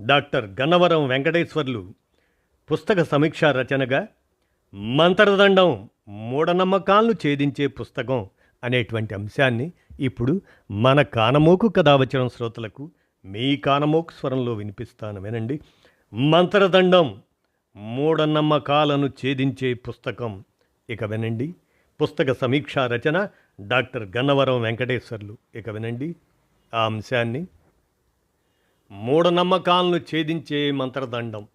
Doctor Gannavaram Venkateswarlu పుస్తక సమీక్ష రచనగా మంత్రదండం మూఢనమ్మకాలను ఛేదించే పుస్తకం అనేటువంటి అంశాన్ని ఇప్పుడు మన కానమోకు కథావచనం శ్రోతలకు మీ కానమోకు స్వరంలో వినిపిస్తాను వినండి. మంత్రదండం మూఢనమ్మకాలను ఛేదించే పుస్తకం. ఇక వినండి. పుస్తక సమీక్ష రచన డాక్టర్ గన్నవరం వెంకటేశ్వర్లు. ఇక వినండి. ఆ అంశాన్ని మూఢనమ్మకాలను ఛేదించే మంత్రదండం.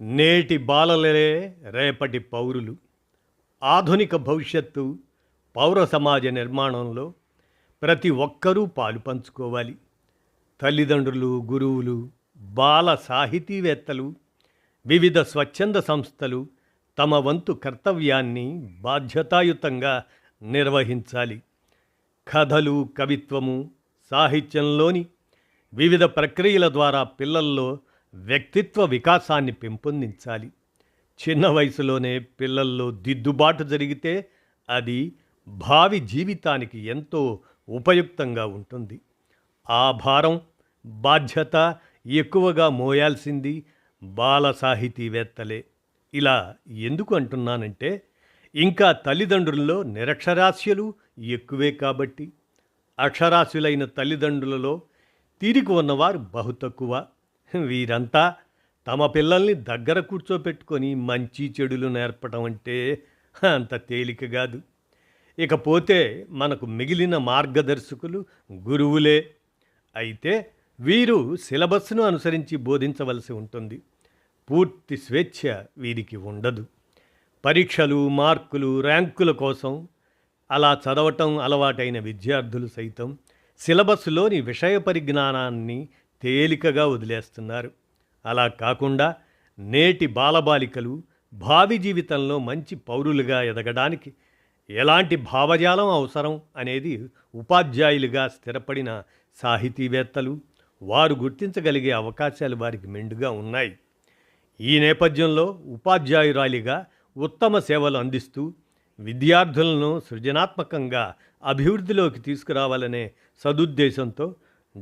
నేటి బాలలే రేపటి పౌరులు. ఆధునిక భవిష్యత్తు పౌర సమాజ నిర్మాణంలో ప్రతి ఒక్కరూ పాలు పంచుకోవాలి. తల్లిదండ్రులు గురువులు బాల సాహితీవేత్తలు వివిధ స్వచ్ఛంద సంస్థలు తమ వంతు కర్తవ్యాన్ని బాధ్యతాయుతంగా నిర్వహించాలి. కథలు కవిత్వము సాహిత్యంలోని వివిధ ప్రక్రియల ద్వారా పిల్లల్లో వ్యక్తిత్వ వికాసాన్ని పెంపొందించాలి. చిన్న వయసులోనే పిల్లల్లో దిద్దుబాటు జరిగితే అది భావి జీవితానికి ఎంతో ఉపయుక్తంగా ఉంటుంది. ఆ భారం బాధ్యత ఎక్కువగా మోయాల్సింది బాల సాహితీవేత్తలే. ఇలా ఎందుకు అంటున్నానంటే ఇంకా తల్లిదండ్రుల్లో నిరక్షరాస్యులు ఎక్కువే కాబట్టి. అక్షరాస్యులైన తల్లిదండ్రులలో తీరిక ఉన్నవారు బహు తక్కువ. వీరంతా తమ పిల్లల్ని దగ్గర కూర్చోపెట్టుకొని మంచి చెడులు నేర్పడం అంటే అంత తేలిక కాదు. ఇకపోతే మనకు మిగిలిన మార్గదర్శకులు గురువులే. అయితే వీరు సిలబస్ను అనుసరించి బోధించవలసి ఉంటుంది. పూర్తి స్వేచ్ఛ వీరికి ఉండదు. పరీక్షలు మార్కులు ర్యాంకుల కోసం అలా చదవటం అలవాటైన విద్యార్థులు సైతం సిలబస్లోని విషయ పరిజ్ఞానాన్ని తేలికగా వదిలేస్తున్నారు. అలా కాకుండా నేటి బాలబాలికలు భావి జీవితంలో మంచి పౌరులుగా ఎదగడానికి ఎలాంటి భావజాలం అవసరం అనేది ఉపాధ్యాయులుగా స్థిరపడిన సాహితీవేత్తలు వారు గుర్తించగలిగే అవకాశాలు వారికి మెండుగా ఉన్నాయి. ఈ నేపథ్యంలో ఉపాధ్యాయురాలిగా ఉత్తమ సేవలు అందిస్తూ విద్యార్థులను సృజనాత్మకంగా అభివృద్ధిలోకి తీసుకురావాలనే సదుద్దేశంతో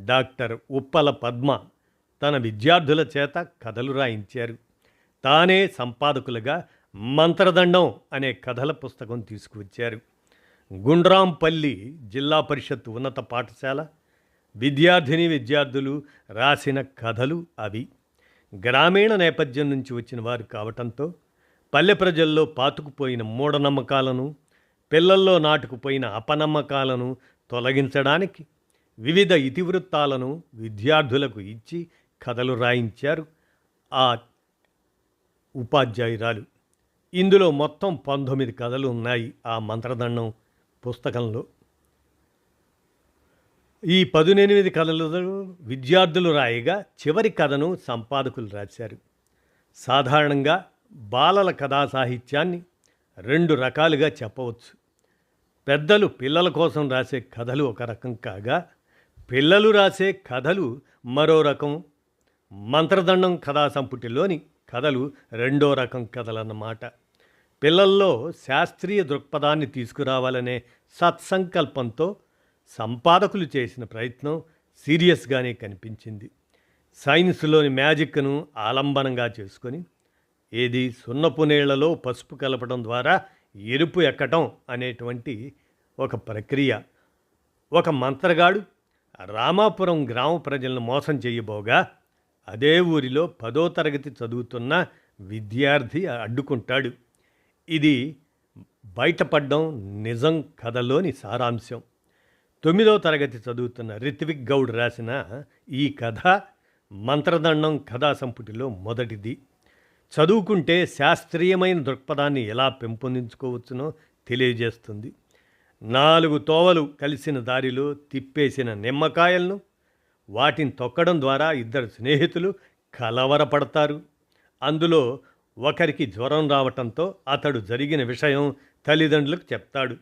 డాక్టర్ ఉప్పల పద్మ తన విద్యార్థుల చేత కథలు రాయించారు. తానే సంపాదకులుగా మంత్రదండం అనే కథల పుస్తకం తీసుకువచ్చారు. గుండ్రాంపల్లి జిల్లా పరిషత్ ఉన్నత పాఠశాల విద్యార్థిని విద్యార్థులు రాసిన కథలు అవి. గ్రామీణ నేపథ్యం నుంచి వచ్చిన వారు కావటంతో పల్లె ప్రజల్లో పాతుకుపోయిన మూఢనమ్మకాలను పిల్లల్లో నాటుకుపోయిన అపనమ్మకాలను తొలగించడానికి వివిధ ఇతివృత్తాలను విద్యార్థులకు ఇచ్చి కథలు రాయించారు ఆ ఉపాధ్యాయురాలు. ఇందులో మొత్తం పంతొమ్మిది కథలు ఉన్నాయి ఆ మంత్రదండం పుస్తకంలో. ఈ పదునెనిమిది కథలు విద్యార్థులు రాయగా చివరి కథను సంపాదకులు రాశారు. సాధారణంగా బాలల కథా సాహిత్యాన్ని రెండు రకాలుగా చెప్పవచ్చు. పెద్దలు పిల్లల కోసం రాసే కథలు ఒక రకం కాగా పిల్లలు రాసే కథలు మరో రకం. మంత్రదండం కథా సంపుటిలోని కథలు రెండో రకం కథలన్నమాట. పిల్లల్లో శాస్త్రీయ దృక్పథాన్ని తీసుకురావాలనే సత్సంకల్పంతో సంపాదకులు చేసిన ప్రయత్నం సీరియస్గానే కనిపించింది. సైన్స్లోని మ్యాజిక్ను ఆలంబనంగా చేసుకొని ఏది సున్నపు నీళ్ళలో పసుపు కలపడం ద్వారా ఎరుపు ఎక్కటం అనేటువంటి ఒక ప్రక్రియ. ఒక మంత్రగాడు రామాపురం గ్రామ ప్రజలను మోసం చేయబోగా అదే ఊరిలో పదో తరగతి చదువుతున్న విద్యార్థి అడ్డుకుంటాడు. ఇది బయటపడడం నిజం కథలోని సారాంశం. తొమ్మిదో తరగతి చదువుతున్న రిత్విక్ గౌడ్ రాసిన ఈ కథ మంత్రదండం కథా సంపుటిలో మొదటిది. చదువుకుంటే శాస్త్రీయమైన దృక్పథాన్ని ఎలా పెంపొందించుకోవచ్చునో తెలియజేస్తుంది. నాలుగు తోవలు కలిసిన దారిలో తిప్పేసిన నిమ్మకాయలను వాటిని తొక్కడం ద్వారా ఇద్దరు స్నేహితులు కలవరపడతారు. అందులో ఒకరికి జ్వరం రావటంతో అతడు జరిగిన విషయం తల్లిదండ్రులకు చెప్తాడు.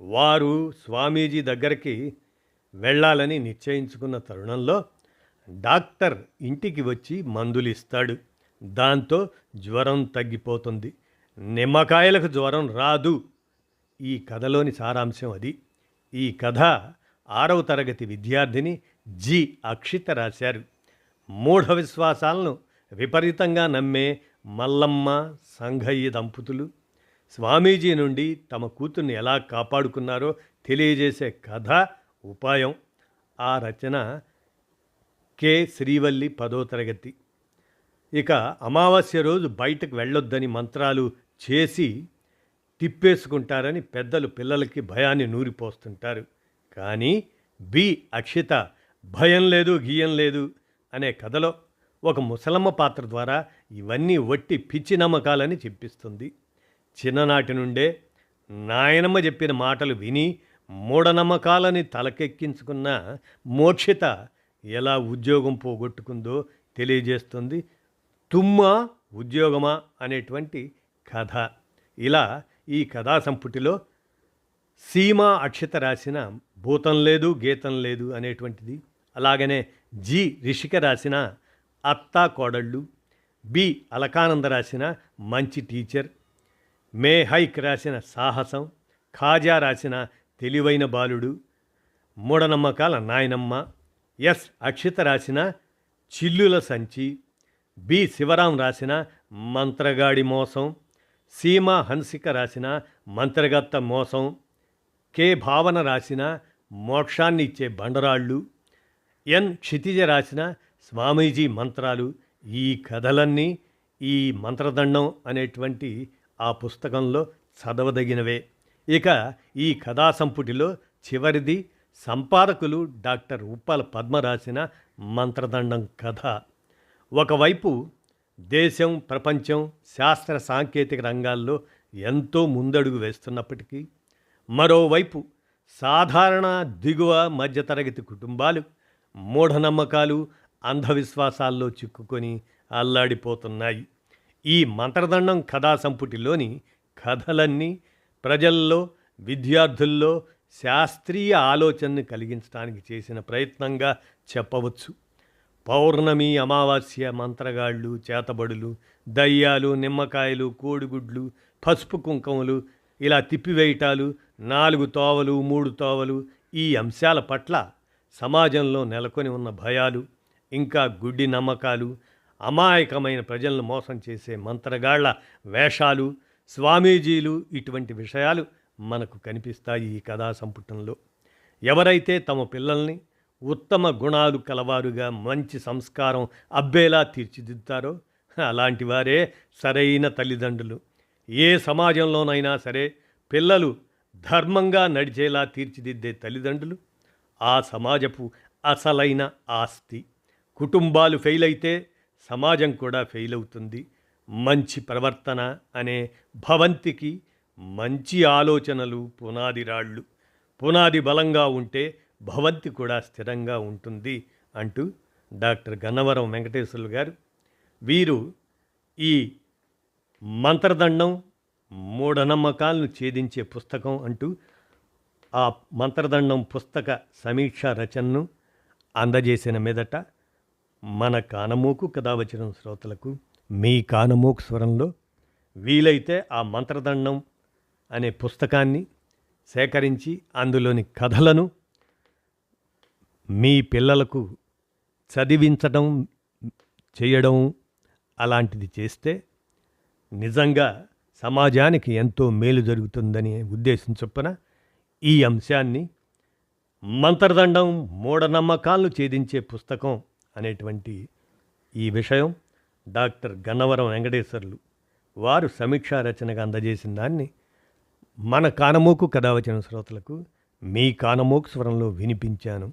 వారు స్వామీజీ దగ్గరికి వెళ్ళాలని నిశ్చయించుకున్న తరుణంలో డాక్టర్ ఇంటికి వచ్చి మందులు ఇస్తాడు దాంతో జ్వరం తగ్గిపోతుంది. నిమ్మకాయలకు జ్వరం రాదు. ఈ కథలోని సారాంశం అది. ఈ కథ ఆరవ తరగతి విద్యార్థిని జి. అక్షిత రాశారు. మూఢ విశ్వాసాలను విపరీతంగా నమ్మే మల్లమ్మ సంఘయ్య దంపతులు స్వామీజీ నుండి తమ కూతుర్ని ఎలా కాపాడుకున్నారో తెలియజేసే కథ ఉపాయం. ఆ రచన కె. శ్రీవల్లి పదో తరగతి. ఇక అమావాస్య రోజు బయటకు వెళ్ళొద్దని మంత్రాలు చేసి తిప్పేసుకుంటారని పెద్దలు పిల్లలకి భయాన్ని నూరిపోస్తుంటారు. కానీ బి అక్షిత భయం లేదు గీయం లేదు అనే కథలో ఒక ముసలమ్మ పాత్ర ద్వారా ఇవన్నీ వట్టి పిచ్చి నమ్మకాలని చెప్పిస్తుంది. చిన్ననాటి నుండే నాయనమ్మ చెప్పిన మాటలు విని మూఢనమ్మకాలని తలకెక్కించుకున్న మోక్షిత ఎలా ఉద్యోగం పోగొట్టుకుందో తెలియజేస్తుంది. తుమ్మ ఉద్యోగమా అనేటువంటి కథ. ఇలా ఈ కథా సంపుటిలో సీమ అక్షత రాసిన భూతం లేదు గీతం లేదు అనేటువంటిది. అలాగనే జి రిషిక రాసిన అత్తా కోడళ్ళు బి అలకానంద రాసిన మంచి టీచర్ మే హైక్ రాసిన సాహసం ఖాజా రాసిన తెలివైన బాలుడు మూఢనమ్మకాల నాయనమ్మ ఎస్ అక్షిత రాసిన చిల్లుల సంచి బి శివరాం రాసిన మంత్రగాడి మోసం సీమ హన్సిక రాసిన మంత్రగత్త మోసం కే భావన రాసిన మోక్షాన్ని ఇచ్చే బండరాళ్ళు ఎన్ క్షితిజ రాసిన స్వామీజీ మంత్రాలు ఈ కథలన్నీ ఈ మంత్రదండం అనేటువంటి ఆ పుస్తకంలో చదవదగినవే. ఇక ఈ కథా సంపుటిలో చివరిది సంపాదకులు డాక్టర్ ఉప్పల పద్మ రాసిన మంత్రదండం కథ. ఒకవైపు దేశం ప్రపంచం శాస్త్ర సాంకేతిక రంగాల్లో ఎంతో ముందడుగు వేస్తున్నప్పటికీ మరోవైపు సాధారణ దిగువ మధ్యతరగతి కుటుంబాలు మూఢనమ్మకాలు అంధవిశ్వాసాల్లో చిక్కుకొని అల్లాడిపోతున్నాయి. ఈ మంత్రదండం కథా సంపుటిలోని కథలన్నీ ప్రజల్లో విద్యార్థుల్లో శాస్త్రీయ ఆలోచనను కలిగించడానికి చేసిన ప్రయత్నంగా చెప్పవచ్చు. పౌర్ణమి అమావాస్య మంత్రగాళ్ళు చేతబడులు దయ్యాలు నిమ్మకాయలు కోడిగుడ్లు పసుపు కుంకుమలు ఇలా తిప్పివేయటాలు నాలుగు తోవలు మూడు తోవలు ఈ అంశాల పట్ల సమాజంలో నెలకొని ఉన్న భయాలు ఇంకా గుడ్డి నమ్మకాలు అమాయకమైన ప్రజలను మోసం చేసే మంత్రగాళ్ళ వేషాలు స్వామీజీలు ఇటువంటి విషయాలు మనకు కనిపిస్తాయి ఈ కథా సంపుటంలో. ఎవరైతే తమ పిల్లల్ని ఉత్తమ గుణాలు కలవారుగా మంచి సంస్కారం అబ్బేలా తీర్చిదిద్దుతారో? అలాంటి వారే సరైన తల్లిదండ్రులు. ఏ సమాజంలోనైనా సరే పిల్లలు ధర్మంగా నడిచేలా తీర్చిదిద్దే తల్లిదండ్రులు? ఆ సమాజపు అసలైన ఆస్తి. కుటుంబాలు ఫెయిల్ అయితే సమాజం కూడా ఫెయిల్ అవుతుంది మంచి ప్రవర్తన అనే భవంతికి మంచి ఆలోచనలు పునాది రాళ్ళు పునాది బలంగా ఉంటే భవంతి కూడా స్థిరంగా ఉంటుంది అంటూ డాక్టర్ గన్నవరం వెంకటేశ్వర్లు గారు వీరు ఈ మంత్రదండం మూఢనమ్మకాలను ఛేదించే పుస్తకం అంటూ ఆ మంత్రదండం పుస్తక సమీక్ష రచనను అందజేసిన మీదట మన కానమోకు కథావచనం వచ్చిన శ్రోతలకు మీ కానమోకు స్వరంలో వీలైతే ఆ మంత్రదండం అనే పుస్తకాన్ని సేకరించి అందులోని కథలను మీ పిల్లలకు చదివించడం చేయడం అలాంటిది చేస్తే నిజంగా సమాజానికి ఎంతో మేలు జరుగుతుందని ఉద్దేశం చొప్పున ఈ అంశాన్ని మంత్రదండం మూఢనమ్మకాలను ఛేదించే పుస్తకం అనేటువంటి ఈ విషయం డాక్టర్ గన్నవరం వెంకటేశ్వర్లు వారు సమీక్షా రచనగా అందజేసిన దాన్ని మన కానమోకు కథ వచ్చిన శ్రోతలకు మీ కానమోకు స్వరంలో వినిపించాను.